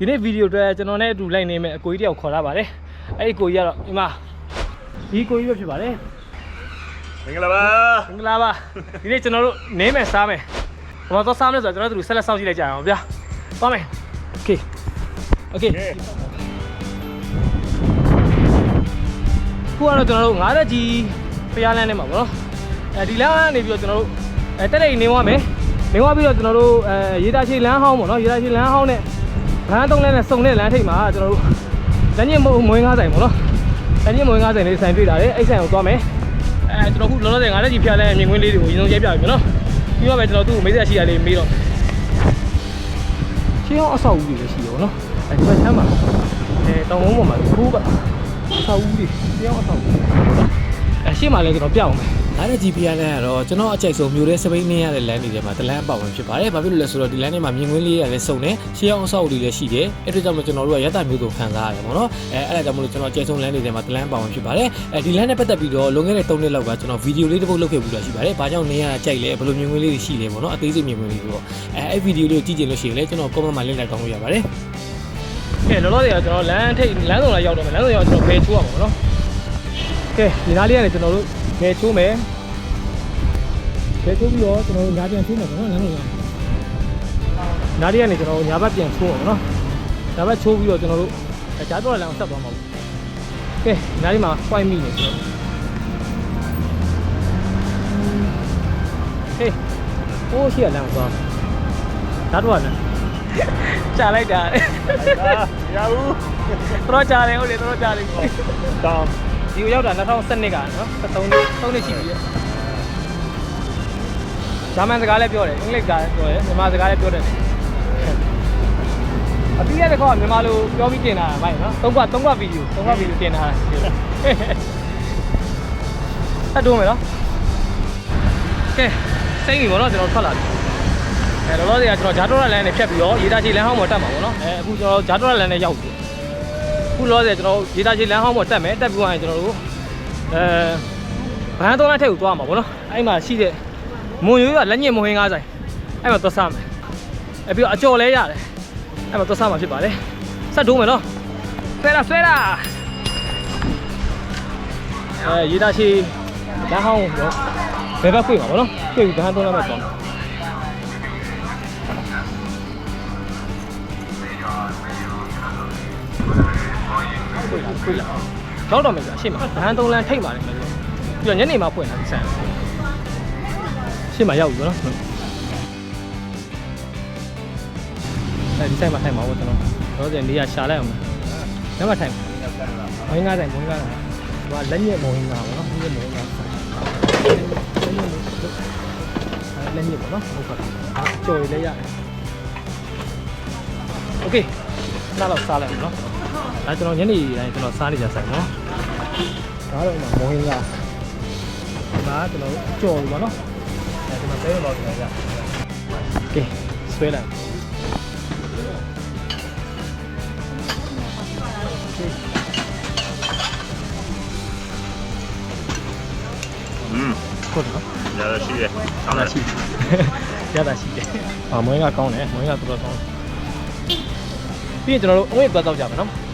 ဒီနေ့ဗီဒီယိုအတွက်ကျွန်တော်နဲ့အတူလိုက်နေမယ်အကိုကြီးတယောက်ခေါ်လာပါတယ်အဲ့ဒီကိုကြီးကတော့ဒီမှာဒီကိုကြီးပဲဖြစ်ပါတယ် မင်္ဂလာပါ မင်္ဂလာပါဒီနေ့ကျွန်တော်တို့နေမယ်စားမယ်ဘာမှတော့စားမယ်ဆိုတော့ကျွန်တော်တို့ဆက်လက်စောင့်ကြည့်လိုက်ကြရအောင်ဗျာသွားမယ်โอเคโอเคခုကတော့ကျွန်တော်တို့ငားရက်ကြီးဖျားလန်းနေမှာပေါ့နော်အဲဒီလမ်းကနေပြီးတော့ကျွန်တော်တို့အဲတက်တက်နေသွားမယ်နေသွားပြီးတော့ကျွန်တော်တို့အဲရေတာချီလမ်းဟောင်းပေါ့နော်ရေတာချီလမ်းဟောင်းနဲ့ လမ်းသုံးလမ်းနဲ့စုံတဲ့လမ်းထိပ်မှာကျွန်တော်တို့လက်ညစ်မွေးငါးဆိုင်ပေါ့နော်လက်ညစ်မွေးငါးဆိုင်လေးဆိုင်တွေ့တာလေအဲ့ဆိုင်ကိုသွားမယ်အဲကျွန်တော်ခုလောလောဆယ်ငားရက်ကြီးဖျားလန်းရဲ့မြင်ကွင်းလေးတွေကိုအရင်ဆုံးရဲပြပြီပေါ့နော်ပြီးတော့ပဲကျွန်တော်သူ့ကိုမေးစရာရှိတာလေးမေးတော့ရှင်းအောင်အဆောက်အဦတွေလည်းရှိရောနော်အဲဒီဘက်ချမ်းမှာအဲတောင်ကုန်းပေါ်မှာခိုးပါအဆောက်အဦတွေရှင်းအောင်အဆောက်အဦတွေအဲရှင်းမှာလည်းကျွန်တော်ပြအောင်မယ် ဒါနဲ့ GPR လမ်းကတော့ကျွန်တော်အကြိုက်ဆုံးမြို့ထဲစပိန်နေရတဲ့လမ်းတွေထဲမှာတလမ်းအပေါဝင်ဖြစ်ပါတယ်။ဘာဖြစ်လို့လဲဆိုတော့ဒီလမ်းထဲမှာမြင်ကွင်းလေးရလည်းစုံတယ်။ရှေးအောင်အဆောက်အဦတွေလည်းရှိတယ်။အဲ့ဒါကြောင့်မို့ကျွန်တော်တို့ကရတမျိုးစုံခံစားရတယ်ပေါ့နော်။အဲအဲ့ဒါကြောင့်မို့လို့ကျွန်တော်အကြိုက်ဆုံးလမ်းတွေထဲမှာတလမ်းအပေါဝင်ဖြစ်ပါတယ်။အဲဒီလမ်းနဲ့ပတ်သက်ပြီးတော့လွန်ခဲ့တဲ့3နှစ်လောက်ကကျွန်တော်ဗီဒီယိုလေးတစ်ပုဒ်လုပ်ခဲ့ပြီးတော့ရှိပါတယ်။ဘာကြောင့်နေရတာကြိုက်လဲဘယ်လိုမြင်ကွင်းလေးတွေရှိလဲပေါ့နော်။အသေးစိတ်မြင်ကွင်းလေးတွေပေါ့။အဲအဲ့ဗီဒီယိုလေးကိုကြည့်ကြည့်လို့ရှိရင်လည်းကျွန်တော် comment မှာ link လိုက်တောင်းလို့ရပါတယ်။ကဲလောလောဆယ်ကကျွန်တော်လမ်းထိပ်လမ်းဆောင်လာရောက်တော့မယ်လမ်းဆောင်ရောက်ကျွန်တော်ဘယ်ချိုးရမှာပေါ့နော် ကဲဒီနားလေးကနေကျွန်တော်တို့ဘယ်ချိုးမယ်ဘယ်ချိုးပြီးတော့ကျွန်တော်တို့ညာပြန်ချိုးမယ်ပေါ့နော်လမ်းဆောင်ရောက်နားလေးကနေကျွန်တော်တို့ညာဘက်ပြန်ချိုးမှာပေါ့နော်ညာဘက်ချိုးပြီးတော့ကျွန်တော်တို့ကြားတော့လမ်းကိုဆက်သွားမှာပေါ့ကဲဒီနားလေးမှာ point မိနေကျွန်တော်ဟေးဟိုးရှိရလမ်းကိုသွားကြားတော့လမ်းချလိုက်တာရဘူးတော့ကြားတယ်ဟုတ်တယ်တော့ကြားတယ်ပေါ့တောင်း ဒီကိုရောက်တာ2012ကနော်13နှစ်3နှစ်ရှိပြီဂျာမန်စကားလည်းပြောတယ်အင်္ဂလိပ်စကားလည်းပြောတယ်မြန်မာစကားလည်းပြောတယ်အတိရတဲ့ခေါကမြန်မာလိုပြောပြီးတင်တာဗိုက်နော်သုံးကွသုံးကွဗီဒီယိုသုံးကွဗီဒီယိုတင်တာတတ်တော့မယ်နော်ကဲစိတ်ပြီဗောနော်ကျွန်တော်ထွက်လာပြီအဲလောလောဆယ်ကကျွန်တော်ဂျာတိုရလန်နဲ့ဖြတ်ပြီးတော့ရေတာချီလန်ဟောင်းပေါ်တက်မှာဗောနော်အဲအခုကျွန်တော်ဂျာတိုရလန်နဲ့ရောက်ပြီ ခုလောဆယ်ကျွန်တော်ရေတာချီလမ်းဟောင်းပေါ်တက်မယ်တက်ပြီးသွားရင်ကျွန်တော်တို့အဲဘန်းသုံးလမ်းထက်ကိုသွားမှာပေါ့နော်အဲ့မှာရှိတဲ့မွန်ရွေးကလက်ညစ်မွင်ကားဆိုင်အဲ့မှာသွားစားမယ်အဲ့ပြီးတော့အကျော်လဲရတယ်အဲ့မှာသွားစားမှာဖြစ်ပါတယ်ဆက်တိုးမယ်နော်ဆွဲတာဆွဲတာအဲရေတာချီလမ်းဟောင်းကိုဘယ်ဘက်ခွေမှာပေါ့နော်ခွေပြီးဘန်းသုံးလမ်းမှာသွားမ ယ်ခွေလာခွေလာရောက်တော့မယ်ကြာရှေ့မှာဘန်းသုံးလမ်းထိတ်မှာလည်းမယ်ပြီးတော့ညနေမှာဖွင့်တာဒီဆိုင်ရှေ့မှာရောက်ပြီနော်အဲဒီဆိုင်မှာထိုင်မှာပေါ့ကျွန်တော်တော့စင်နေရာရှာလိုက်အောင်မယ်ညမှာထိုင်မင်းကားဆိုင်မင်းကားဆိုင်ဟိုကလက်ညက်မင်းကားပေါ့နော်လက်ညက်မင်းကားလက်ညက်ပေါ့နော်ဟုတ်ကဲ့အာကြော်ရည်လည်းရတယ်โอเคနားတော့စားလိုက်အောင်နော် ဒါကျွန်တော်ညနေတိုင်းကျွန်တော်စားနေကြဆိုင်နော်ဒါတော့မှမဟင်းကဒါကျွန်တော်ကြော်ပြီပါနော်ဒါကျွန်တော်ပဲတော့ကျွန်တော်ကြကဲဆွဲလိုက်อืมဟုတ်တော့ရတာရှိတယ်။ဆောင်းတာရှိတယ်။ရတာရှိတယ်။အာမွေးကကောင်းတယ်။မွေးကတော်တော်ကောင်း။ပြီးရင်ကျွန်တော်တို့အဝိတ်သွားတော့ကြမယ်နော်။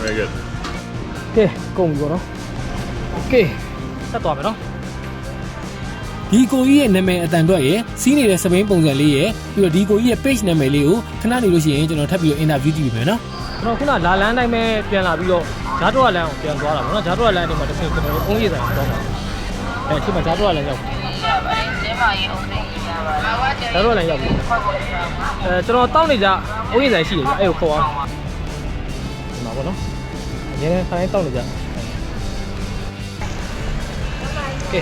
very good ကဲကုန်ပြီပေါ့နော်โอเคဆက်သွားမယ်နော် ဒီကိုကြီးရဲ့နာမည်အတန်အတွက်ရယ်စီးနေတဲ့စပိန်ပုံစံလေးရယ်ပြီးတော့ဒီကိုကြီးရဲ့ page နာမည်လေးကိုခဏနေလို့ရှိရင်ကျွန်တော်ထပ်ပြီးတော့ interview ကြည့်ပြီးမယ်နော် ကျွန်တော်ခုနလာလန်းတိုင်းပဲပြန်လာပြီးတော့ဂျားတော့လန်းကိုပြန်သွားတာပေါ့နော်ဂျားတော့လန်းဒီမှာတစ်ဆင့်ကျွန်တော်တို့အုံးရည်ဆိုင်ကိုသွားမှာအဲချိန်မှာဂျားတော့လန်းရောက်ပြီ ကျင်းမာရေးအောင်သိရပါဘာဝကျ ဂျားတော့လန်းရောက်ပြီအဲကျွန်တော်တောက်နေကြအုံးရည်ဆိုင်ရှိတယ်အဲ့ကိုခေါ်အောင်ဒီမှာ ပေါ့နော်အရင်ကခိုင်းတောက်နေကြကဲ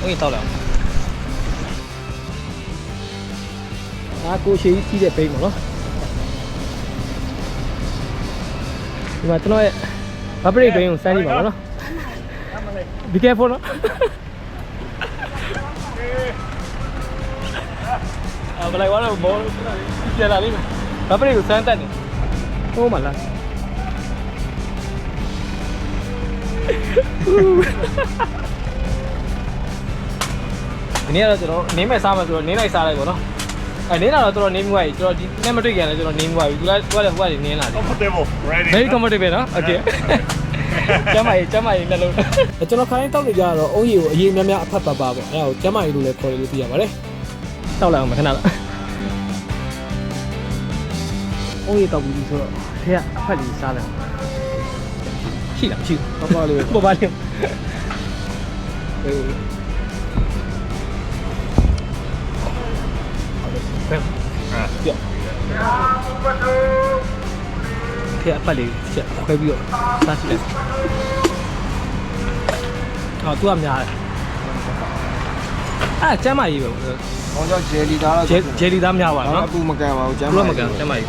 အုံးရည်တောက်လိုက်အောင်ဒါကိုရှိကြီးစီးတဲ့ပိန်းပေါ့နော်ဒီမှာကျွန်တော်ရဲ့ fabric ပိန်းကိုစမ်းကြည့်ပါတော့နော် Be careful နော်အာဘလိုက်ဝါတော့ဘောပြန်လာလိမ့်မယ်ဘာပရိကိုစမ်းတက်နေဟိုးမလား ဒီနေ့ကတော့ကျွန်တော်နင်းမဲ့စားမယ်ဆိုတော့နင်းလိုက်စားလိုက်ပေါ့နော်အဲနင်းလာတော့တော်တော်နင်းပြီးသွားပြီကျွန်တော်ဒီနဲ့မတွေ့ကြရင်လည်းကျွန်တော်နင်းပြီးသွားပြီသူကသူကလည်းဟိုကနေနင်းလာတယ် Comfortable. Ready. very comfortable နော် okay ကျမကြီးကျမကြီးနှလုံးအဲကျွန်တော်ခိုင်းတောက်နေကြတော့အုံးရီကိုအရေးများများအဖတ်ပါပါပေါ့အဲဒါကိုကျမကြီးလို့လည်းခေါ်တယ်လို့သိရပါတယ်တောက်လိုက်အောင်မခဏလားအိုးရတောက်ပြီးဆိုတော့ထဲကအဖက်လေးစားလိုက် ရှိလားမရှိပပလေးဘူးပပလေးဟေးဘယ် Ah. ပြောထဲအဖက်လေးချက်ခွဲပြီးတော့စားရှိလိုက်အော်သူကများတယ်အဲ့ကျမ်းမကြီးပဲ။ဘောကြောင့်ဂျယ်လီသားတော့ဂျယ်ဂျယ်လီသားများပါနော်အပူမကန်ပါဘူးကျမ်းဘလို့မကန်ကျမ်းမကြီး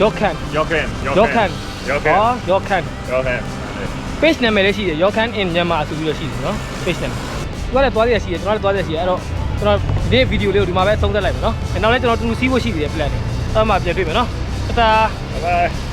ဟော can. ယောကန် Your can. page နာမည်လေးရှိတယ် Your Can in Myanmar ဆိုပြီးတော့ရှိတယ်နော် page နာမည်သူကလည်းသွားရရှိတယ်ကျွန်တော်လည်းသွားရရှိတယ်အဲ့တော့ကျွန်တော်ဒီဗီဒီယိုလေးကိုဒီမှာပဲသုံးသက်လိုက်မယ်နော်နောက်လည်းကျွန်တော်တူစီးဖို့ရှိသေးတယ် plan တွေအဲ့မှာပြန်တွေ့မယ်နော်အတာ Bye bye.